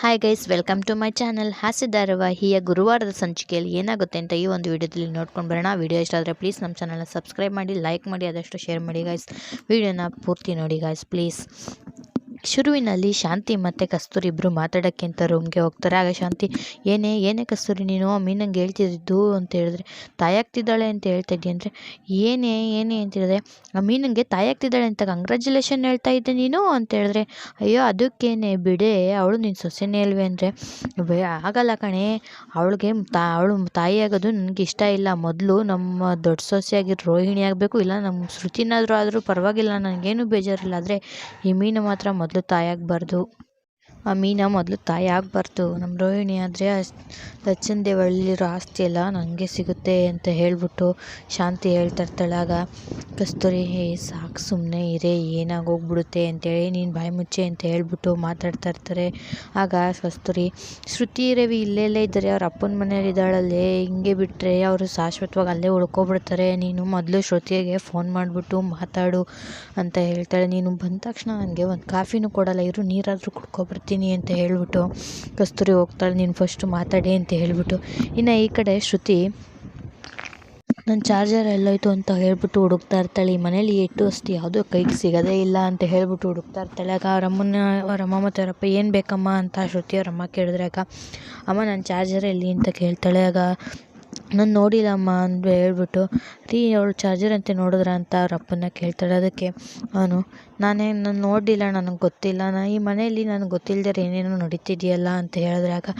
Hi guys welcome to my channel ಹಾಸ್ಯ ಧಾರಾವಾಹಿಯ ಗುರುವಾರದ ಸಂಚಿಕೆಯಲ್ಲಿ ಏನಾಗುತ್ತೆ ಅಂತ ಈ ಒಂದು ವಿಡಿಯೋದಲ್ಲಿ ನೋಡ್ಕೊಂಡು ಬರೋಣ. ವಿಡಿಯೋ ಇಷ್ಟ ಆದರೆ ಪ್ಲೀಸ್ ನಮ್ಮ ಚಾನಲ್ನ ಸಬ್ಸ್ಕ್ರೈಬ್ ಮಾಡಿ ಲೈಕ್ ಮಾಡಿ, ಆದಷ್ಟು ಶೇರ್ ಮಾಡಿ ಗಾಯ್ಸ್ ವಿಡಿಯೋನ ಪೂರ್ತಿ ನೋಡಿ ಗಾಯ್ಸ್ ಪ್ಲೀಸ್ ಶುರುವಿನಲ್ಲಿ ಶಾಂತಿ ಮತ್ತು ಕಸ್ತೂರಿ ಇಬ್ಬರು ಮಾತಾಡೋಕ್ಕೆ ಅಂತ ರೂಮ್ಗೆ ಹೋಗ್ತಾರೆ. ಆಗ ಶಾಂತಿ, ಏನೇ ಏನೇ ಕಸ್ತೂರಿ ನೀನು ಮೀನಂಗೆ ಹೇಳ್ತಿದ್ದು ಅಂತ ಹೇಳಿದ್ರೆ, ತಾಯಾಗ್ತಿದ್ದಾಳೆ ಅಂತ ಹೇಳ್ತಾ ಇದ್ದಿ ಅಂದರೆ, ಏನೇ ಏನೇ ಅಂತ ಹೇಳಿದ್ರೆ, ಆ ಮೀನಂಗೆ ತಾಯಾಗ್ತಿದ್ದಾಳೆ ಅಂತ ಕಂಗ್ರ್ಯಾಚುಲೇಷನ್ ಹೇಳ್ತಾ ಇದ್ದೆ ನೀನು ಅಂತ ಹೇಳಿದ್ರೆ, ಅಯ್ಯೋ, ಅದಕ್ಕೇನೆ ಬಿಡೆ, ಅವಳು ನಿನ್ನ ಸೊಸೆನೇ ಇಲ್ವೇ ಅಂದರೆ. ಆಗಲ್ಲ ಕಣೆ, ಅವಳಿಗೆ ತಾ, ಅವಳು ತಾಯಿ ನನಗೆ ಇಷ್ಟ ಇಲ್ಲ. ಮೊದಲು ನಮ್ಮ ದೊಡ್ಡ ಸೊಸೆಯಾಗಿ ರೋಹಿಣಿ ಆಗಬೇಕು, ಇಲ್ಲ ನಮ್ಮ ಶ್ರುತಿನಾದರೂ ಆದರೂ ಪರವಾಗಿಲ್ಲ, ನನಗೇನು ಬೇಜಾರಿಲ್ಲ. ಆದರೆ, ಈ ಮೀನು ಮಾತ್ರ ಮೊದಲು ತಾಯಿ ಆಗಬಾರ್ದು ಆ ಮೀನ ಮೊದಲು ತಾಯಿ ಆಗಬಾರ್ದು ನಮ್ಮ ರೋಹಿಣಿ ಆದರೆ ಲಚ್ಚನ್ ದೇವಳ್ಳಿರೋ ಆಸ್ತಿ ಎಲ್ಲ ನನಗೆ ಸಿಗುತ್ತೆ ಅಂತ ಹೇಳಿಬಿಟ್ಟು ಶಾಂತಿ ಹೇಳ್ತಾ ಇರ್ತಾಳೆ ಆಗ ಕಸ್ತೂರಿ ಹೇ, ಸಾಕು ಸುಮ್ಮನೆ ಇರೇ, ಏನಾಗೋಗ್ಬಿಡುತ್ತೆ ಅಂತೇಳಿ ನೀನು ಬಾಯಿ ಮುಚ್ಚೆ ಅಂತ ಹೇಳ್ಬಿಟ್ಟು ಮಾತಾಡ್ತಾ ಇರ್ತಾರೆ. ಆಗ ಕಸ್ತೂರಿ, ಶ್ರುತಿ, ರವಿ ಇಲ್ಲೇ ಇದ್ದಾರೆ. ಅವ್ರ ಅಪ್ಪನ ಮನೇಲಿ ಇದ್ದಾಳಲ್ಲೇ. ಹಿಂಗೆ ಬಿಟ್ಟರೆ ಅವರು ಶಾಶ್ವತವಾಗಿ ಅಲ್ಲೇ ಉಳ್ಕೊಬಿಡ್ತಾರೆ. ನೀನು ಮೊದಲು ಶ್ರುತಿಗೆ ಫೋನ್ ಮಾಡಿಬಿಟ್ಟು ಮಾತಾಡು ಅಂತ ಹೇಳ್ತಾಳೆ. ನೀನು ಬಂದ ತಕ್ಷಣ ನನಗೆ ಒಂದು ಕಾಫಿನೂ ಕೊಡಲ್ಲ. ಇರು, ನೀರಾದರೂ ಕುಡ್ಕೊಬರ್ತೀನಿ. ಅಂತ ಹೇಳಿಬಿಟ್ಟು ಕಸ್ತೂರಿ ಹೋಗ್ತಾಳೆ, ನೀನು ಫಸ್ಟು ಮಾತಾಡಿ ಅಂತ ಹೇಳಿಬಿಟ್ಟು. ಇನ್ನು ಈ ಕಡೆ ಶ್ರುತಿ ನನ್ನ ಚಾರ್ಜರ್ ಎಲ್ಲೋಯ್ತು ಅಂತ ಹೇಳ್ಬಿಟ್ಟು ಹುಡುಕ್ತಾ ಇರ್ತಾಳೆ, ಈ ಮನೇಲಿ ಎಟ್ಟು ಅಷ್ಟು ಯಾವುದೂ ಕೈಗೆ ಸಿಗೋದೇ ಇಲ್ಲ ಅಂತ ಹೇಳ್ಬಿಟ್ಟು ಹುಡುಕ್ತಾ ಇರ್ತಾಳೆ. ಆಗ ಅವ್ರ ಅಮ್ಮನ, ಅವ್ರ ಅಮ್ಮ ಮತ್ತು ಅವರಪ್ಪ ಏನು ಬೇಕಮ್ಮ? ಅಂತ ಶ್ರುತಿ ಅವ್ರ ಅಮ್ಮ ಕೇಳಿದ್ರೆ, ಆಗ ಅಮ್ಮ ನನ್ನ ಚಾರ್ಜರ್ ಎಲ್ಲಿ? ಅಂತ ಕೇಳ್ತಾಳೆ. ಆಗ ನಾನು ನೋಡಿಲ್ಲಮ್ಮ ಅಂತ ಹೇಳ್ಬಿಟ್ಟು, ರೀ, ಅವಳು ಚಾರ್ಜರ್ ಅಂತ ನೋಡಿದ್ರ ಅಂತ ಅವ್ರ ಅಪ್ಪನ ಕೇಳ್ತಾಳೆ. ಅದಕ್ಕೆ, ಅವನು ನಾನೇ ನಾನು ನೋಡಿಲ್ಲ ನನಗೆ ಗೊತ್ತಿಲ್ಲ. ನಾ ಈ ಮನೆಯಲ್ಲಿ ನನಗೆ ಗೊತ್ತಿಲ್ಲದೆ ಏನೇನೋ ನಡೀತಿದೆಯಲ್ಲ ಅಂತ ಹೇಳಿದ್ರಾಗ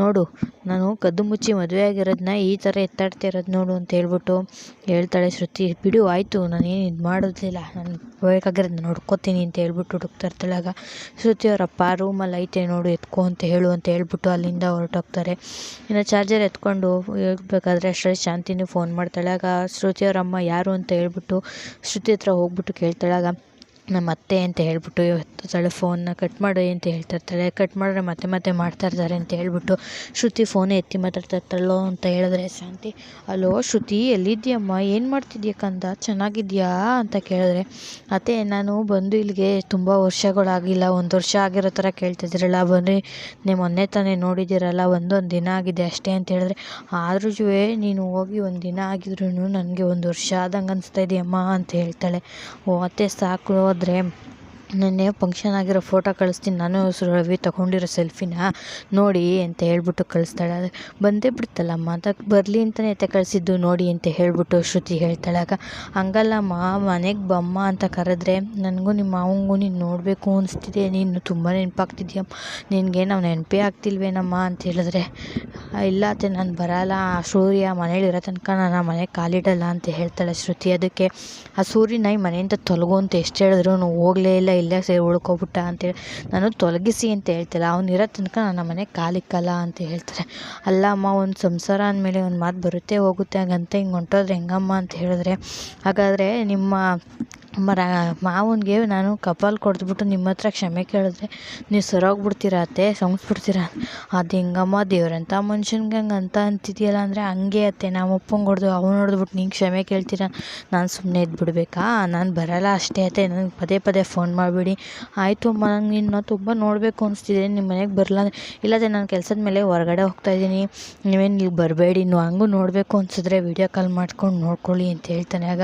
ನೋಡು, ನಾನು ಕದ್ದು ಮುಚ್ಚಿ ಮದುವೆ ಆಗಿರೋದನ್ನ ಈ ಥರ ಎತ್ತಾಡ್ತಿರೋದು ನೋಡು ಅಂತ ಹೇಳ್ಬಿಟ್ಟು ಹೇಳ್ತಾಳೆ ಶ್ರುತಿ. ಬಿಡು, ಆಯಿತು, ನಾನೇನು ಇದು ಮಾಡೋದಿಲ್ಲ. ನಾನು ಬೇಕಾಗಿರೋದು ನೋಡ್ಕೋತೀನಿ ಅಂತ ಹೇಳ್ಬಿಟ್ಟು ಹುಡುಕ್ತಾ ಇರ್ತಾಳೆ ಆಗ. ಶ್ರುತಿ ಅವರಪ್ಪ ರೂಮಲ್ಲಿ ಐತೆ ನೋಡು, ಎತ್ಕೊ ಅಂತ ಹೇಳು ಅಂತ ಹೇಳ್ಬಿಟ್ಟು ಅಲ್ಲಿಂದ ಹೊರಟೋಗ್ತಾರೆ. ಇನ್ನು ಚಾರ್ಜರ್ ಎತ್ಕೊಂಡು ಹೋಗ್ಬೇಕಾದ್ರೆ ಅಷ್ಟರಲ್ಲಿ ಶಾಂತಿನೂ ಫೋನ್ ಮಾಡ್ತಾಳೆ ಆಗ. ಶ್ರುತಿ ಅವರಮ್ಮ ಯಾರು ಅಂತ ಹೇಳ್ಬಿಟ್ಟು ಶ್ರುತಿ ಹತ್ರ ಹೋಗ್ಬಿಟ್ಟು ಕೇಳ್ತಾಳೆ ಆಗ. ನಮ್ಮ ಅತ್ತೆ ಅಂತ ಹೇಳ್ಬಿಟ್ಟು ಇವತ್ತು ಫೋನ್ನ ಕಟ್ ಮಾಡು ಅಂತ ಹೇಳ್ತಾ ಕಟ್ ಮಾಡಿದ್ರೆ ಮತ್ತೆ ಮತ್ತೆ ಮಾಡ್ತಾ ಇರ್ತಾರೆ ಅಂತ ಹೇಳ್ಬಿಟ್ಟು ಶ್ರುತಿ ಫೋನೇ ಎತ್ತಿ ಮಾತಾಡ್ತಾ ಅಂತ ಹೇಳಿದ್ರೆ ಶಾಂತಿ, ಅಲೋ ಶ್ರುತಿ, ಎಲ್ಲಿದ್ದೀಯಮ್ಮ? ಏನು ಮಾಡ್ತಿದ್ಯಾ ಕಂದ? ಚೆನ್ನಾಗಿದ್ಯಾ? ಅಂತ ಕೇಳಿದ್ರೆ, ಅತ್ತೆ, ನಾನು ಬಂದು ಇಲ್ಲಿಗೆ ತುಂಬ ವರ್ಷಗಳಾಗಿಲ್ಲ. ಒಂದು ವರ್ಷ ಆಗಿರೋ ಥರ ಕೇಳ್ತಿದ್ದೀರಲ್ಲ. ಬನ್ನಿ, ನೀವು ಮೊನ್ನೆ ತಾನೇ ನೋಡಿದ್ದೀರಲ್ಲ. ಒಂದೊಂದು ದಿನ ಆಗಿದೆ ಅಷ್ಟೇ ಅಂತ ಹೇಳಿದ್ರೆ ಆದ್ರೂ ನೀನು ಹೋಗಿ ಒಂದು ದಿನ ಆಗಿದ್ರೂ ನನಗೆ ಒಂದು ವರ್ಷ ಆದಂಗೆ ಅನಿಸ್ತಾ ಇದೆಯಮ್ಮ? ಅಂತ ಹೇಳ್ತಾಳೆ. ಓ, ಅತ್ತೆ ಸಾಕು. ಹೋದ್ರೆ ನೆನ್ನೆ ಫಂಕ್ಷನ್ ಆಗಿರೋ ಫೋಟೋ ಕಳಿಸ್ತೀನಿ. ನಾನು ರವಿ, ತಗೊಂಡಿರೋ ಸೆಲ್ಫಿನ ನೋಡಿ ಅಂತ ಹೇಳ್ಬಿಟ್ಟು ಕಳಿಸ್ತಾಳೆ. ಅದು ಬಂದೇ ಬಿಡ್ತಲ್ಲಮ್ಮ ಅದಕ್ಕೆ ಬರಲಿ ಅಂತಲೇ ಎತ್ತೆ ಕಳಿಸಿದ್ದು ನೋಡಿ ಅಂತ ಹೇಳ್ಬಿಟ್ಟು ಶ್ರುತಿ ಹೇಳ್ತಾಳೆ. ಆಗ ಹಂಗಲ್ಲಮ್ಮ ಮನೆಗೆ ಬಮ್ಮ ಅಂತ ಕರೆದ್ರೆ ನನಗೂ ನಿಮ್ಮ ಮಾವಂಗೂ ನೀನು ನೋಡಬೇಕು ಅನಿಸ್ತಿದೆ. ನೀನು ತುಂಬ ನೆನಪಾಗ್ತಿದ್ಯಮ್ಮ ನಿನಗೆ ನಾವು ನೆನಪೇ ಆಗ್ತಿಲ್ವೇನಮ್ಮ? ಅಂತ ಹೇಳಿದ್ರೆ ಇಲ್ಲ ಅತ್ತೆ, ನಾನು ಬರಲ್ಲ. ಆ ಸೂರ್ಯ ಮನೇಲಿರೋ ತನಕ ನಾನು ಆ ಮನೆಗೆ ಕಾಲಿಡಲ್ಲ. ಅಂತ ಹೇಳ್ತಾಳೆ ಶ್ರುತಿ. ಅದಕ್ಕೆ, ಆ ಸೂರ್ಯನ ಈ ಮನೆಯಿಂದ ತೊಲಗು ಅಂತ ಎಷ್ಟು ಹೇಳಿದ್ರು ಹೋಗಲೇ ಇಲ್ಲ. ಇಲ್ಲೇ ಸೇರಿ ಉಳ್ಕೊಬಿಟ್ಟ ಅಂತೇಳಿ ನಾನು ತೊಲಗಿಸಿ ಅಂತ ಹೇಳ್ತಿಲ್ಲ. ಅವ್ನು ಇರೋ ತನಕ ನನ್ನ ಮನೆ ಕಾಲಿಕ್ಕಲ್ಲ ಅಂತ ಹೇಳ್ತಾರೆ. ಅಲ್ಲ ಅಮ್ಮ ಒಂದು ಸಂಸಾರ ಅಂದಮೇಲೆ ಒಂದು ಮಾತು ಬರುತ್ತೆ, ಹೋಗುತ್ತೆ, ಹಾಗಂತ ಹಿಂಗೆ ಹೊಂಟೋದ್ರೆ ಹೆಂಗಮ್ಮ ಅಂತ ಹೇಳಿದ್ರೆ, ಹಾಗಾದರೆ ನಿಮ್ಮ ಮರ, ಮಾವನಿಗೆ ನಾನು ಕಪಾಲ್ ಕೊಡ್ದ್ಬಿಟ್ಟು ನಿಮ್ಮ ಹತ್ರ ಕ್ಷಮೆ ಕೇಳಿದ್ರೆ ನೀವು ಸರೋಗ್ಬಿಡ್ತೀರಾ ಅತ್ತೆ ಸಂಸ್ಬಿಡ್ತೀರಾ ಅದು ಹೆಂಗಮ್ಮ ದೇವ್ರಂಥ ಮನುಷ್ಯನ್ಗೆ ಹಂಗೆ ಅಂತ ಅಂತಿದೆಯಲ್ಲ ಅಂದರೆ ಹಂಗೆ ಅತ್ತೆ ನಮ್ಮ ಅಪ್ಪಂಗೆ ಹೊಡೆದು ಅವ್ನು ಹೊಡೆದ್ಬಿಟ್ಟು ನೀನು ಕ್ಷಮೆ ಕೇಳ್ತೀರಾ? ನಾನು ಸುಮ್ಮನೆ ಇದ್ಬಿಡ್ಬೇಕಾ? ನಾನು ಬರಲ್ಲ ಅಷ್ಟೇ ಅತ್ತೆ, ನನಗೆ ಪದೇ ಪದೇ ಫೋನ್ ಮಾಡಿಬಿಡಿ. ಆಯಿತು ಅಮ್ಮ, ನಂಗೆ ನಿನ್ನ ತುಂಬ ನೋಡಬೇಕು ಅನಿಸ್ತಿದೆ ನಿಮ್ಮ ಮನೆಗೆ ಬರಲ್ಲ ಇಲ್ಲದೆ ನಾನು ಕೆಲಸದ ಮೇಲೆ ಹೊರಗಡೆ ಹೋಗ್ತಾಯಿದ್ದೀನಿ ನೀವೇನು ಇಲ್ಲಿ ಬರಬೇಡಿ ನೀವು ಹಂಗೂ ನೋಡಬೇಕು ಅನಿಸಿದ್ರೆ ವೀಡಿಯೋ ಕಾಲ್ ಮಾಡ್ಕೊಂಡು ನೋಡ್ಕೊಳ್ಳಿ ಅಂತ ಹೇಳ್ತಾನೆ. ಆಗ,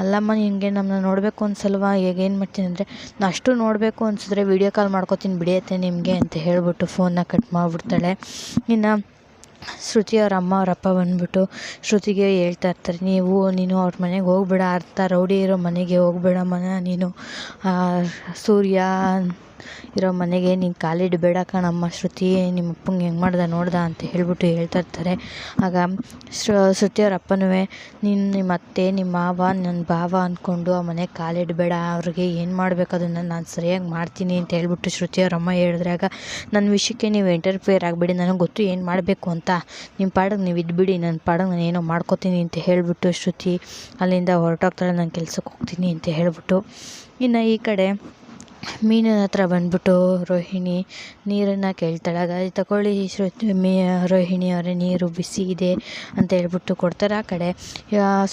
ಅಲ್ಲಮ್ಮ, ನಿನಗೆ ನಮ್ಮನ್ನ ನೋಡಬೇಕು ಅನ್ಸಲ್ವಾ? ಈಗ ಏನು ಮಾಡ್ತೀನಿ ಅಂದರೆ ನಾನು ಅಷ್ಟು ನೋಡಬೇಕು ಅನಿಸಿದ್ರೆ ವೀಡಿಯೋ ಕಾಲ್ ಮಾಡ್ಕೊತೀನಿ ಬಿಡಿಯತ್ತೆ ನಿಮಗೆ ಅಂತ ಹೇಳಿಬಿಟ್ಟು ಫೋನ್ನ ಕಟ್ ಮಾಡಿಬಿಡ್ತಾಳೆ. ಇನ್ನು ಶ್ರುತಿ ಅವ್ರ ಅಮ್ಮ ಅವ್ರ ಅಪ್ಪ ಬಂದ್ಬಿಟ್ಟು ಶ್ರುತಿಗೆ ಹೇಳ್ತಾ ಇರ್ತಾರೆ, ನೀವು, ನೀನು ಅವ್ರ ಮನೆಗೆ ಹೋಗ್ಬೇಡ, ಅರ್ಥ, ರೌಡಿ ಇರೋ ಮನೆಗೆ ಹೋಗ್ಬೇಡ ಮನ ನೀನು ಸೂರ್ಯ ಇರೋ ಮನೆಗೆ, ನೀನು ಕಾಲಿಡಬೇಡ ಕಣಮ್ಮ ಶ್ರುತಿ ನಿಮ್ಮ ಅಪ್ಪಂಗೆ ಹೆಂಗೆ ಮಾಡ್ದೆ ನೋಡ್ದ ಅಂತ ಹೇಳ್ಬಿಟ್ಟು ಹೇಳ್ತಾ ಇರ್ತಾರೆ. ಆಗ ಶ್ರುತಿ ಅವ್ರ ಅಪ್ಪನೂ ನೀನು ನಿಮ್ಮ ಅತ್ತೆ ನಿಮ್ಮ ಮಾವ ನನ್ನ ಭಾವ ಅಂದ್ಕೊಂಡು ಆ ಮನೆಗೆ ಕಾಲಿಡಬೇಡ ಅವ್ರಿಗೆ ಏನು ಮಾಡಬೇಕು ಅದನ್ನು ನಾನು ಸರಿಯಾಗಿ ಮಾಡ್ತೀನಿ ಅಂತ ಹೇಳ್ಬಿಟ್ಟು ಶ್ರುತಿ ಅಮ್ಮ ಹೇಳಿದ್ರೆ. ಆಗ ನನ್ನ ವಿಷಯಕ್ಕೆ ನೀವು ಇಂಟರ್ಫಿಯರ್ ಆಗಬೇಡಿ, ನನಗೆ ಗೊತ್ತು ಏನು ಮಾಡಬೇಕು ಅಂತ. ನಿಮ್ಮ ಪಾಡಿಗೆ ನೀವು ಇದ್ಬಿಡಿ ನನ್ನ ಪಾಡಿಗೆ ನಾನು ಏನೋ ಮಾಡ್ಕೋತೀನಿ ಅಂತ ಹೇಳಿಬಿಟ್ಟು ಶ್ರುತಿ ಅಲ್ಲಿಂದ ಹೊರಟೋಗ್ತಾಳೆ, ನಾನು ಕೆಲ್ಸಕ್ಕೆ ಹೋಗ್ತೀನಿ ಅಂತ ಹೇಳ್ಬಿಟ್ಟು. ಇನ್ನು ಈ ಕಡೆ ಮೀನಿನ ಹತ್ರ ಬಂದ್ಬಿಟ್ಟು ರೋಹಿಣಿ ನೀರನ್ನು ಕೇಳ್ತಾಳೆ. ಹಾಗಾಗಿ ತಗೊಳ್ಳಿ ಶ್ರುತಿ, ಮೀ, ರೋಹಿಣಿ ಅವರೇ ನೀರು ಬಿಸಿ ಇದೆ ಅಂತ ಹೇಳ್ಬಿಟ್ಟು ಕೊಡ್ತಾರೆ ಆ ಕಡೆ.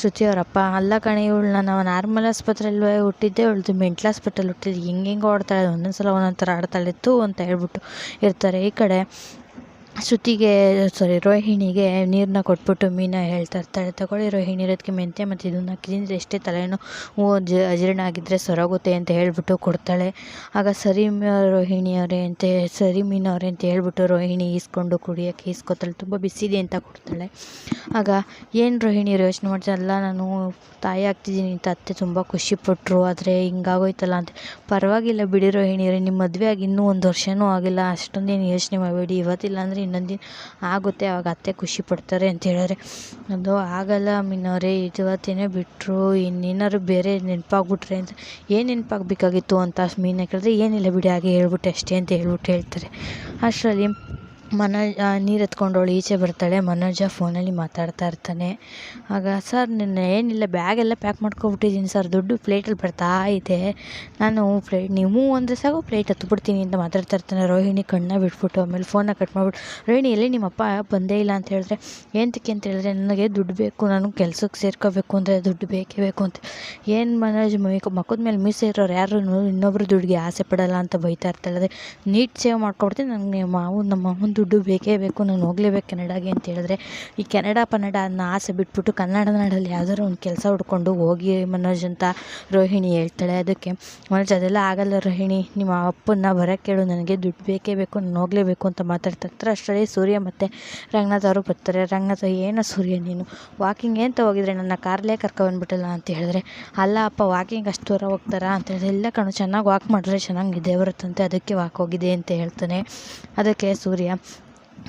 ಶ್ರುತಿ ಅವರಪ್ಪ ಅಲ್ಲ ಕಣೆ ಇವಳನ್ನ ನಾವು ನಾರ್ಮಲ್ ಆಸ್ಪತ್ರೆಯಲ್ಲೇ ಹುಟ್ಟಿದ್ದೆ, ಇವಳದು ಮೆಂಟ್ಲ್ ಆಸ್ಪತ್ರೆಲಿ ಹುಟ್ಟಿದ್ದು ಹೆಂಗೆಂಗೋ ಆಡ್ತಾಳೆ ಒಂದೊಂದು ಸಲ ಒಂದೊಂದು ಥರ ಆಡ್ತಾಳೆ, ಥೂ ಅಂತ ಹೇಳ್ಬಿಟ್ಟು ಇರ್ತಾರೆ ಈ ಕಡೆ. ಶ್ರುತಿಗೆ ಸಾರಿ ರೋಹಿಣಿಗೆ ನೀರನ್ನ ಕೊಟ್ಬಿಟ್ಟು ಮೀನಾ ಹೇಳ್ತಾ ಇರ್ತಾಳೆ. ತಗೊಳ್ಳಿ ರೋಹಿಣಿ ಇರೋದಕ್ಕೆ ಮೆಂತ್ಯ ಮತ್ತು ಇದನ್ನು ತಿಂದರೆ ಎಷ್ಟೇ ತಲೆನೋವು ಅಜೀರ್ಣ ಆಗಿದ್ದರೆ ಸರೋಗುತ್ತೆ ಅಂತ ಹೇಳ್ಬಿಟ್ಟು ಕೊಡ್ತಾಳೆ. ಆಗ ಸರಿ ರೋಹಿಣಿ ಅವರೇ ಅಂತ ಸರಿ ಮೀನು ಅವರೇ ಅಂತ ಹೇಳ್ಬಿಟ್ಟು ರೋಹಿಣಿ ಈಸ್ಕೊಂಡು ಕುಡಿಯೋಕ್ಕೆ ಈಸ್ಕೊತಾಳೆ. ತುಂಬ ಬಿಸಿದೆ ಅಂತ ಕೊಡ್ತಾಳೆ. ಆಗ ಏನು ರೋಹಿಣಿ ಯೋಚನೆ ಮಾಡ್ತಾಳೆ ಅಲ್ಲ, ನಾನು ತಾಯಿ ಆಗ್ತಿದ್ದೀನಿ ಅಂತ ಅತ್ತೆ ತುಂಬ ಖುಷಿಪಟ್ಟರು ಆದರೆ ಹಿಂಗಾಗೋಯ್ತಲ್ಲ ಅಂತ. ಪರವಾಗಿಲ್ಲ ಬಿಡಿ ರೋಹಿಣಿಯವ್ರೆ ನಿಮ್ಮ ಮದುವೆ ಆಗಿ ಇನ್ನೂ ಒಂದು ವರ್ಷವೂ ಆಗಿಲ್ಲ, ಅಷ್ಟೊಂದೇನು ಯೋಚನೆ ಮಾಡಬೇಡಿ. ಇವತ್ತಿಲ್ಲ ಅಂದರೆ ಇನ್ನೊಂದು ದಿನ ಆಗುತ್ತೆ ಆವಾಗ ಅತ್ತೆ ಖುಷಿ ಪಡ್ತಾರೆ ಅಂತ ಹೇಳಿದ್ರೆ ಅದು ಆಗಲ್ಲ ಮೀನವರೇ ಇವತ್ತೇನೇ ಬಿಟ್ಟರು ಇನ್ನೇನಾದ್ರು ಬೇರೆ ನೆನಪಾಗ್ಬಿಟ್ರೆ ಅಂತ ಏನು ನೆನಪಾಗಬೇಕಾಗಿತ್ತು ಅಂತ ಮೀನ ಕೇಳಿದ್ರೆ, ಏನಿಲ್ಲ ಬಿಡಿ, ಹಾಗೆ ಹೇಳ್ಬಿಟ್ಟೆ ಅಷ್ಟೇ ಅಂತ ಹೇಳ್ಬಿಟ್ಟು ಹೇಳ್ತಾರೆ. ಅಷ್ಟರಲ್ಲಿ ಮನೋಜ್ ನೀರು ಎತ್ಕೊಂಡವಳು ಈಚೆ ಬರ್ತಾಳೆ, ಮನೋಜ ಫೋನಲ್ಲಿ ಮಾತಾಡ್ತಾ ಇರ್ತಾನೆ. ಆಗ, ಸರ್, ನಿನ್ನ ಏನಿಲ್ಲ, ಬ್ಯಾಗೆಲ್ಲ ಪ್ಯಾಕ್ ಮಾಡ್ಕೊಬಿಟ್ಟಿದ್ದೀನಿ ಸರ್, ದುಡ್ಡು ಪ್ಲೇಟಲ್ಲಿ ಬರ್ತಾ ಇದೆ. ನಾನು ಪ್ಲೇಟ್ ನೀವು ಅಂದರೆ ಸಾಕು, ಪ್ಲೇಟ್ ಹತ್ಬಿಡ್ತೀನಿ ಅಂತ ಮಾತಾಡ್ತಾ ಇರ್ತಾನೆ ರೋಹಿಣಿ, ಕಣ್ಣನ್ನ ಬಿಟ್ಬಿಟ್ಟು, ಆಮೇಲೆ ಫೋನ ಕಟ್ ಮಾಡಿಬಿಟ್ಟು, ರೋಹಿಣಿ, ಎಲ್ಲಿ ನಿಮ್ಮಪ್ಪ ಬಂದೇ ಇಲ್ಲ ಅಂತ ಹೇಳಿದ್ರೆ ಏನಕ್ಕೆ ಅಂತ ಹೇಳಿದ್ರೆ, ನನಗೆ ದುಡ್ಡು ಬೇಕು, ನಾನು ಕೆಲಸಕ್ಕೆ ಸೇರ್ಕೋಬೇಕು ಅಂದರೆ ದುಡ್ಡು ಬೇಕೇ ಬೇಕು ಅಂತ. ಏನು ಮನೋಜ್ ಮಕ್ಕದ ಮೇಲೆ ಮಿಸ್ ಇರೋರು ಯಾರು, ಇನ್ನೊಬ್ರು ದುಡ್ಡಿಗೆ ಆಸೆ ಪಡಲ್ಲ ಅಂತ ಬೈತಾ ಇರ್ತಾಳೆ. ಅದೇ, ನೀಟ್ ಸೇವ್ ಮಾಡ್ಕೊಡ್ತೀನಿ ನನಗೆ ಮಾವು, ನಮ್ಮ ಮಾವನ ದುಡ್ಡು ಬೇಕೇ ಬೇಕು, ನಾನು ಹೋಗಲೇಬೇಕು ಕೆನಡಾಗೆ ಅಂತ ಹೇಳಿದ್ರೆ, ಈ ಕೆನಡಾ ಪನ್ನಡ ಅನ್ನೋ ಆಸೆ ಬಿಟ್ಬಿಟ್ಟು ಕನ್ನಡ ನಾಡಲ್ಲಿ ಯಾವ್ದಾದ್ರು ಒಂದು ಕೆಲಸ ಹುಡ್ಕೊಂಡು ಹೋಗಿ ಮನೋಜ್ ಅಂತ ರೋಹಿಣಿ ಹೇಳ್ತಾಳೆ. ಅದಕ್ಕೆ, ಮನೋಜ್, ಅದೆಲ್ಲ ಆಗಲ್ಲ ರೋಹಿಣಿ, ನಿಮ್ಮ ಅಪ್ಪನ್ನ ಬರೋಕ್ಕೆ ಕೇಳು, ನನಗೆ ದುಡ್ಡು ಬೇಕೇ ಬೇಕು, ನಾನು ಹೋಗಲೇಬೇಕು ಅಂತ ಮಾತಾಡ್ತಾ ಇರ್ತಾರೆ ಅಷ್ಟರಲ್ಲಿ ಸೂರ್ಯ ಮತ್ತು ರಂಗನಾಥ್ ಅವರು ಬರ್ತಾರೆ. ರಂಗನಾಥ, ಏನು ಸೂರ್ಯ ನೀನು? ವಾಕಿಂಗ್ ಅಂತ ಹೋಗಿದ್ರೆ ನನ್ನ ಕಾರ್ಲೇ ಕರ್ಕೊಂಡ್ಬಿಟ್ಟಲ್ಲ ಅಂತ ಹೇಳಿದ್ರೆ, ಅಲ್ಲ ಅಪ್ಪ ವಾಕಿಂಗ್ ಅಷ್ಟು ದೂರ ಹೋಗ್ತಾರಾ ಅಂತ ಹೇಳಿದ್ರೆ, ಇಲ್ಲ ಕಣೋ, ಚೆನ್ನಾಗಿ ವಾಕ್ ಮಾಡಿದ್ರೆ ಚೆನ್ನಾಗಿ ಬರುತ್ತಂತೆ, ಅದಕ್ಕೆ ವಾಕ್ ಹೋಗಿದೆ ಅಂತ ಹೇಳ್ತಾನೆ. ಅದಕ್ಕೆ ಸೂರ್ಯ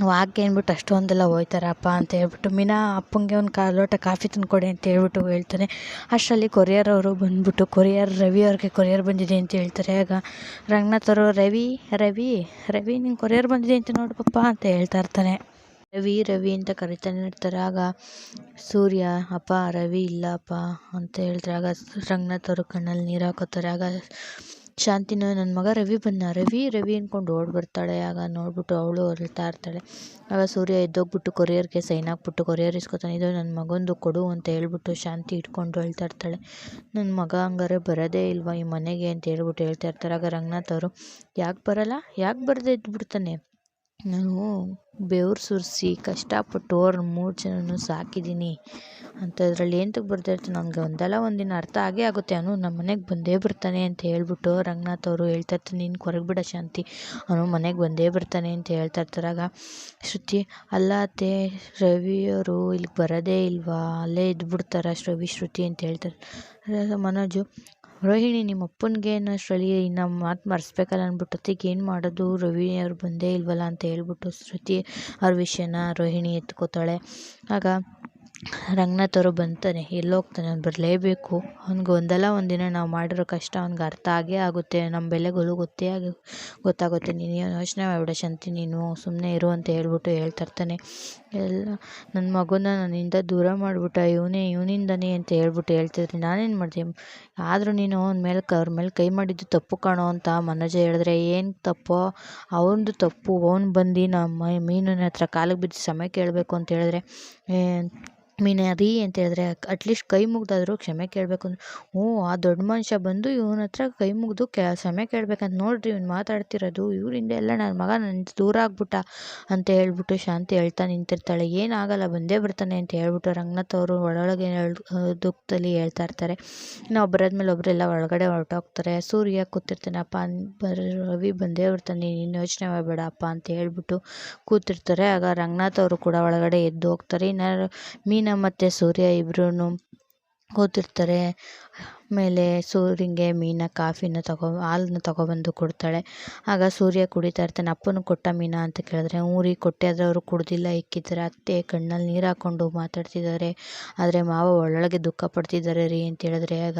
ವಾಕ್ಗೆ ಅಂದ್ಬಿಟ್ಟು ಅಷ್ಟೊಂದೆಲ್ಲ ಹೋಯ್ತಾರಪ್ಪ ಅಂತ ಹೇಳ್ಬಿಟ್ಟು ಮೀನಾ ಅಪ್ಪಂಗೆ ಒಂದು ಕಾ ಲೋಟ ಕಾಫಿ ತಂದುಕೊಡಿ ಅಂತ ಹೇಳ್ಬಿಟ್ಟು ಹೇಳ್ತಾನೆ. ಅಷ್ಟರಲ್ಲಿ ಕೊರಿಯರ್ ಅವರು ಬಂದ್ಬಿಟ್ಟು, ಕೊರಿಯರ್ ರವಿ ಅವ್ರಿಗೆ ಕೊರಿಯರ್ ಬಂದಿದೆ ಅಂತ ಹೇಳ್ತಾರೆ. ಆಗ ರಂಗನಾಥ್ ಅವರು, ರವಿ ರವಿ ರವಿ, ನಿಂಗೆ ಕೊರಿಯರ್ ಬಂದಿದೆ ಅಂತ ನೋಡು ಪಪ್ಪ ಅಂತ ಹೇಳ್ತಾ ಇರ್ತಾನೆ. ರವಿ ರವಿ ಅಂತ ಕರಿತಾನೆ ಇರ್ತಾರೆ. ಆಗ ಸೂರ್ಯ, ಅಪ್ಪ, ರವಿ ಇಲ್ಲಪ್ಪ ಅಂತ ಹೇಳ್ತಾರೆ. ಆಗ ರಂಗನಾಥ್ ಅವರು ಕಣ್ಣಲ್ಲಿ ನೀರು ಹಾಕೋತಾರೆ. ಆಗ ಶಾಂತಿನೂ ನನ್ನ ಮಗ ರವಿ ಬಂದ. ರವಿ ರವಿ ಅಂದ್ಕೊಂಡು ಓಡಿ ಬರ್ತಾಳೆ. ಆಗ ನೋಡ್ಬಿಟ್ಟು ಅವಳು ಅಳ್ತಾ ಇರ್ತಾಳೆ. ಆಗ ಸೂರ್ಯ ಎದ್ದೋಗ್ಬಿಟ್ಟು ಕೊರಿಯರ್ಗೆ ಸೈನ್ ಹಾಕ್ಬಿಟ್ಟು ಕೊರಿಯರ್ ಇಸ್ಕೊತಾನೆ. ಇದು ನನ್ನ ಮಗಂದು ಕೊಡು ಅಂತ ಹೇಳ್ಬಿಟ್ಟು ಶಾಂತಿ ಇಟ್ಕೊಂಡು ಅಳ್ತಾ ಇರ್ತಾಳೆ. ನನ್ನ ಮಗ ಹಂಗಾರೆ ಬರೋದೇ ಇಲ್ವಾ ಈ ಮನೆಗೆ ಅಂತ ಹೇಳ್ಬಿಟ್ಟು ಹೇಳ್ತಾ ಇರ್ತಾರೆ. ಆಗ ರಂಗನಾಥ್ ಅವರು, ಯಾಕೆ ಬರಲ್ಲ? ಯಾಕೆ ಬರದೇ ಇದ್ಬಿಡ್ತಾನೆ? ನಾನು ಬೆವ್ರು ಸುರಿಸಿ ಕಷ್ಟಪಟ್ಟು ಅವ್ರ ಮೂರು ಜನನೂ ಸಾಕಿದ್ದೀನಿ. ಅಂತ ಏಂತಕ್ಕೆ ಬರ್ತಾ ಇರ್ತಾನೆ ನನಗೆ ಒಂದಲ್ಲ ಒಂದಿನ ಅರ್ಥ ಆಗೇ ಆಗುತ್ತೆ. ಅವನು ನಮ್ಮ ಮನೆಗೆ ಬಂದೇ ಬರ್ತಾನೆ ಅಂತ ಹೇಳ್ಬಿಟ್ಟು ರಂಗನಾಥ್ ಅವರು ಹೇಳ್ತಾ ನೀನು ಕೊರಗ್ಬಿಡ ಶಾಂತಿ. ಅವನು ಮನೆಗೆ ಬಂದೇ ಬರ್ತಾನೆ ಅಂತ ಹೇಳ್ತಾ ಇರ್ತಾರಾಗ ಶ್ರುತಿ, ಅಲ್ಲ ಅತ್ತೆ ರವಿಯವರು ಇಲ್ಲಿಗೆ ಬರೋದೇ ಇಲ್ವಾ? ಅಲ್ಲೇ ಇದ್ಬಿಡ್ತಾರ ರವಿ ಶ್ರುತಿ? ಅಂತ ಹೇಳ್ತಾರೆ ಮನೋಜು ರೋಹಿಣಿ ನಿಮ್ಮ ಅಪ್ಪನಿಗೆ ಅನ್ನೋಷ್ಟರಲ್ಲಿ ನಮ್ಮ ಮಾತು ಮರೆಸ್ಬೇಕಲ್ಲ ಅಂದ್ಬಿಟ್ಟು ಏನು ಮಾಡೋದು? ರವಿ ಅವ್ರು ಬಂದೇ ಇಲ್ವಲ್ಲ ಅಂತ ಹೇಳ್ಬಿಟ್ಟು ಶ್ರುತಿ ಅವ್ರ ವಿಷಯನ ರೋಹಿಣಿ ಎತ್ಕೋತಾಳೆ. ಆಗ ರಂಗನಾಥ್ ಅವರು ಬಂತಾನೆ, ಎಲ್ಲೋಗ್ತಾನೆ, ಅವ್ನು ಬರಲೇಬೇಕು. ಅವ್ನಿಗೆ ಒಂದಲ್ಲ ಒಂದಿನ ನಾವು ಮಾಡಿರೋ ಕಷ್ಟ ಅವ್ನಿಗೆ ಅರ್ಥ ಆಗೇ ಆಗುತ್ತೆ. ನಮ್ಮ ಬೆಲೆಗಳು ಗೊತ್ತೇ ಆಗಿ, ಗೊತ್ತಾಗುತ್ತೆ. ನೀನು ಯೋಚನೆ ಮಾಡಬೇಡ, ಶಾಂತಿ, ನೀನು ಸುಮ್ಮನೆ ಇರು ಅಂತ ಹೇಳ್ಬಿಟ್ಟು ಹೇಳ್ತಾ ಇರ್ತಾನೆ. ಎಲ್ಲ ನನ್ನ ಮಗನ್ನ ನನ್ನಿಂದ ದೂರ ಮಾಡಿಬಿಟ್ಟ. ಇವನೇ, ಇವನಿಂದನೇ ಅಂತ ಹೇಳ್ಬಿಟ್ಟು ಹೇಳ್ತಿದ್ರೆ. ನಾನೇನು ಮಾಡಿದೆ? ಆದರೂ ನೀನು ಅವ್ನ ಮೇಲೆ ಕ, ಅವ್ರ ಮೇಲೆ ಕೈ ಮಾಡಿದ್ದು ತಪ್ಪು ಕಾಣೋ ಅಂತ ಮನೋಜ ಹೇಳಿದ್ರೆ ಏನು ತಪ್ಪೋ? ಅವನದು ತಪ್ಪು. ಅವ್ನು ಬಂದು ನಮ್ಮ ಮೀನಿನ ಹತ್ರ ಕಾಲಿಗೆ ಬಿದ್ದು ಸಮಯ ಕೇಳಬೇಕು ಅಂತ ಹೇಳಿದ್ರೆ ರೀ ಅಂತ ಹೇಳಿದ್ರೆ ಅಟ್ಲೀಸ್ಟ್ ಕೈ ಮುಗ್ದಾದರೂ ಕ್ಷಮೆ ಕೇಳಬೇಕು ಅಂದ್ರೆ. ಹ್ಞೂ, ಆ ದೊಡ್ಡ ಮನುಷ್ಯ ಬಂದು ಇವನ ಹತ್ರ ಕೈ ಮುಗಿದು ಕೆ, ಕ್ಷಮೆ ಕೇಳಬೇಕಂತ ನೋಡಿರಿ, ಇವ್ನು ಮಾತಾಡ್ತಿರೋದು ಇವರಿಂದ ಎಲ್ಲ ನನ್ನ ಮಗ ನನ್ನ ದೂರ ಆಗ್ಬಿಟ್ಟ ಅಂತ ಹೇಳ್ಬಿಟ್ಟು ಶಾಂತಿ ಹೇಳ್ತಾ ನಿಂತಿರ್ತಾಳೆ. ಏನಾಗಲ್ಲ ಬಂದೇ ಬರ್ತಾನೆ ಅಂತ ಹೇಳ್ಬಿಟ್ಟು ರಂಗನಾಥ್ ಅವರು ಒಳೊಳಗೆ ದುಃಖದಲ್ಲಿ ಹೇಳ್ತಾ ಇರ್ತಾರೆ. ಇನ್ನು ಒಬ್ಬರಾದ್ಮೇಲೆ ಒಬ್ಬರೆಲ್ಲ ಒಳಗಡೆ ಹೊರಟೋಗ್ತಾರೆ. ಸೂರ್ಯ ಕೂತಿರ್ತಾನೆ ಅಪ್ಪ ಬರ, ರವಿ ಬಂದೇ ಬರ್ತಾನೆ, ನೀನು ಯೋಚನೆ ಮಾಡಬೇಡ ಅಪ್ಪ ಅಂತ ಹೇಳ್ಬಿಟ್ಟು ಕೂತಿರ್ತಾರೆ. ಆಗ ರಂಗನಾಥ್ ಅವರು ಕೂಡ ಒಳಗಡೆ ಎದ್ದು ಹೋಗ್ತಾರೆ. ಇನ್ನು ಮೀನು ಮತ್ತು ಸೂರ್ಯ ಇಬ್ಬರೂ ಕೂತಿರ್ತಾರೆ. ಆಮೇಲೆ ಸೂರ್ಯಂಗೆ ಮೀನಾ ಕಾಫಿನ ತಗೋ, ಹಾಲನ್ನ ತಗೊಬಂದು ಕೊಡ್ತಾಳೆ. ಆಗ ಸೂರ್ಯ ಕುಡಿತಾ ಇರ್ತಾನೆ. ಅಪ್ಪನ ಕೊಟ್ಟ ಮೀನಾ ಅಂತ ಕೇಳಿದ್ರೆ, ಊರಿ ಕೊಟ್ಟೆ ಆದರೆ ಅವರು ಕುಡ್ದಿಲ್ಲ. ಇಕ್ಕಿದ್ದಾರೆ ಅತ್ತೆ ಕಣ್ಣಲ್ಲಿ ನೀರು ಹಾಕ್ಕೊಂಡು ಮಾತಾಡ್ತಿದ್ದಾರೆ. ಆದರೆ ಮಾವ ಒಳಗೆ ದುಃಖ ಪಡ್ತಿದ್ದಾರೆ ರೀ ಅಂತ ಹೇಳಿದ್ರೆ. ಆಗ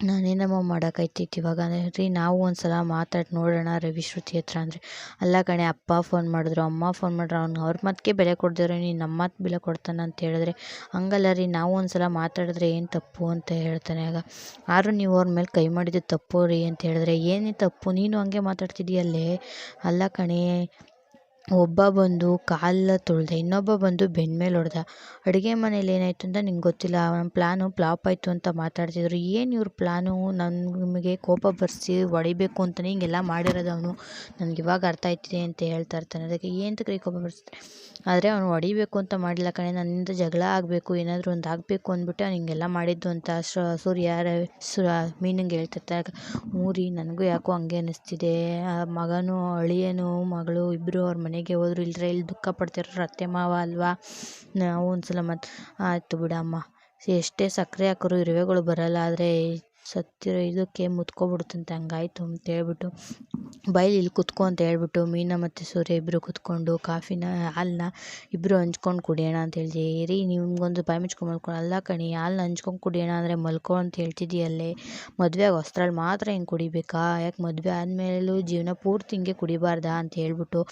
ನಾನೇನಮ್ಮ ಮಾಡೋಕ್ಕಾಯ್ತಿತ್ತು ಇವಾಗ ರೀ ನಾವು ಒಂದು ಸಲ ಮಾತಾಡಿ ನೋಡೋಣ ರವಿ ಶ್ರುತಿ ಹತ್ರ ಅಂದರೆ. ಅಲ್ಲ ಕಣೆ, ಅಪ್ಪ ಫೋನ್ ಮಾಡಿದ್ರು, ಅಮ್ಮ ಫೋನ್ ಮಾಡಿದ್ರು, ಅವ್ನು ಅವ್ರ ಮಾತಿಗೆ ಬೆಲೆ ಕೊಡ್ದಿರೋ ನೀನು ನಮ್ಮ ಮಾತು ಬೆಲೆ ಕೊಡ್ತಾನೆ ಅಂತ ಹೇಳಿದ್ರೆ, ಹಂಗಲ್ಲ ರೀ, ನಾವು ಒಂದು ಸಲ ಮಾತಾಡಿದ್ರೆ ಏನು ತಪ್ಪು ಅಂತ ಹೇಳ್ತಾನೆ ಆಗ. ಆದರೂ ನೀವು ಅವ್ರ ಮೇಲೆ ಕೈ ಮಾಡಿದ್ದು ತಪ್ಪು ರೀ ಅಂತ ಹೇಳಿದ್ರೆ, ಏನೇ ತಪ್ಪು, ನೀನು ಹಂಗೆ ಮಾತಾಡ್ತಿದ್ದೀಯಲ್ಲೇ ಅಲ್ಲ ಕಣೆ ಒಬ್ಬ ಬಂದು ಕಾಲು ತುಳಿದ, ಇನ್ನೊಬ್ಬ ಬಂದು ಬೆನ್ನ ಮೇಲೆ ಹೊಡೆದ. ಅಡುಗೆ ಮನೇಲಿ ಏನಾಯಿತು ಅಂತ ನಿಂಗೆ ಗೊತ್ತಿಲ್ಲ ನಮ್ಮ ಪ್ಲ್ಯಾನು ಫ್ಲಾಪ್ ಆಯಿತು ಅಂತ ಮಾತಾಡ್ತಿದ್ರು. ಏನು ಇವ್ರ ಪ್ಲ್ಯಾನು ನಮಗೆ ಕೋಪ ಬರ್ಸಿ ಹೊಡಿಬೇಕು ಅಂತಲೇ ಹಿಂಗೆಲ್ಲ ಮಾಡಿರೋದು ಅವನು. ನನಗೆ ಇವಾಗ ಅರ್ಥ ಆಯ್ತಿದೆ ಅಂತ ಹೇಳ್ತಾ ಇರ್ತಾನೆ. ಅದಕ್ಕೆ ಏನು ಕ್ರಿ ಕೋಪ ಬರಿಸ್ತಾರೆ ಆದರೆ ಅವನು ಹೊಡಿಬೇಕು ಅಂತ ಮಾಡಿಲ್ಲ ಕಣೆ. ನನ್ನಿಂದ ಜಗಳ ಆಗಬೇಕು, ಏನಾದರೂ ಒಂದು ಆಗಬೇಕು ಅಂದ್ಬಿಟ್ಟು ಅವ್ನು ಹಿಂಗೆಲ್ಲ ಮಾಡಿದ್ದು ಅಂತ ಸೂರ್ಯ ಮೀನಂಗೆ ಸು ಮೀನಿಂಗ್ ಹೇಳ್ತಿರ್ತಾರೆ ಊರಿ, ನನಗೂ ಯಾಕೋ ಹಂಗೆ ಅನ್ನಿಸ್ತಿದೆ ಮಗನೂ, ಅಳಿಯನು, ಮಗಳು ಇಬ್ಬರು ಅವ್ರ ಮನೆಗೆ ಹೋದ್ರು ಇಲ್ಲರೆ ಇಲ್ಲಿ ದುಃಖ ಪಡ್ತಿರೋರು ಅತ್ತೆ, ಮಾವ ಅಲ್ವಾ? ನಾವು ಒಂದು ಸಲ ಮತ್ತು ಆಯಿತು ಬಿಡಮ್ಮ. ಎಷ್ಟೇ ಸಕ್ಕರೆ ಹಾಕಿದ್ರು ಇರುವೆಗಳು ಬರಲ್ಲ, ಆದರೆ ಸತ್ತಿರೋ ಇದಕ್ಕೆ ಮುತ್ಕೊಬಿಡುತ್ತಂತೆ ಹಂಗಾಯ್ತು ಅಂತ ಹೇಳ್ಬಿಟ್ಟು ಬೈಲಿ ಇಲ್ಲಿ ಕುತ್ಕೊ ಅಂತ ಹೇಳ್ಬಿಟ್ಟು ಮೀನಾ ಮತ್ತು ಸೂರ್ಯ ಇಬ್ಬರು ಕುತ್ಕೊಂಡು ಕಾಫಿನ ಹಾಲನ್ನ ಇಬ್ಬರು ಹಂಚ್ಕೊಂಡು ಕುಡಿಯೋಣ ಅಂತ ಹೇಳಿದೆ ರೀ ನಿಮಗೊಂದು ಬಾಯಿ ಮುಚ್ಕೊಂಡು ಮಲ್ಕೊಂಡು ಅಲ್ಲ ಕಣಿ ಹಾಲನ್ನ ಹಂಚ್ಕೊಂಡು ಕುಡಿಯೋಣ ಅಂದರೆ ಮಲ್ಕೊ ಅಂತ ಹೇಳ್ತಿದ್ದೀಯಲ್ಲೇ ಮದುವೆ ಹೊಸ್ತ್ರಲ್ಲಿ ಮಾತ್ರ ಹಿಂಗೆ ಕುಡಿಬೇಕಾ? ಯಾಕೆ ಮದುವೆ ಆದಮೇಲೂ ಜೀವನ ಪೂರ್ತಿ ಹಿಂಗೆ ಕುಡಿಬಾರ್ದಾ ಅಂತ ಹೇಳ್ಬಿಟ್ಟು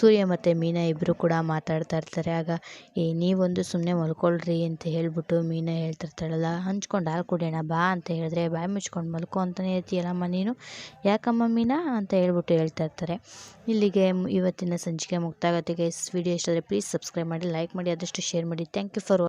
ಸೂರ್ಯ ಮತ್ತು ಮೀನಾ ಇಬ್ಬರು ಕೂಡ ಮಾತಾಡ್ತಾ ಇರ್ತಾರೆ. ಆಗ, ಏ, ನೀವೊಂದು ಸುಮ್ಮನೆ ಮಲ್ಕೊಳ್ರಿ ಅಂತ ಹೇಳ್ಬಿಟ್ಟು ಮೀನಾ ಹೇಳ್ತಿರ್ತಾಳಲ್ಲ, ಹಂಚ್ಕೊಂಡು ಹಾಲು ಕುಡಿಯೋಣ ಬಾ ಅಂತ ಹೇಳಿದ್ರೆ, ಬಾಯಿ ಮುಚ್ಕೊಂಡು ಮಲ್ಕೋ ಅಂತಲೇ ಇರ್ತೀಯಲ್ಲಮ್ಮ ನೀನು? ಯಾಕಮ್ಮ ಮೀನಾ ಅಂತ ಹೇಳ್ಬಿಟ್ಟು ಹೇಳ್ತಾ ಇರ್ತಾರೆ. ಇಲ್ಲಿಗೆ ಇವತ್ತಿನ ಸಂಚಿಕೆ ಮುಕ್ತಾಗತ್ತೆ ಗೈಸ್ ವಿಡಿಯೋ ಇಷ್ಟ ಆದರೆ ಪ್ಲೀಸ್ ಸಬ್ಸ್ಕ್ರೈಬ್ ಮಾಡಿ ಲೈಕ್ ಮಾಡಿ, ಆದಷ್ಟು ಶೇರ್ ಮಾಡಿ. Thank you for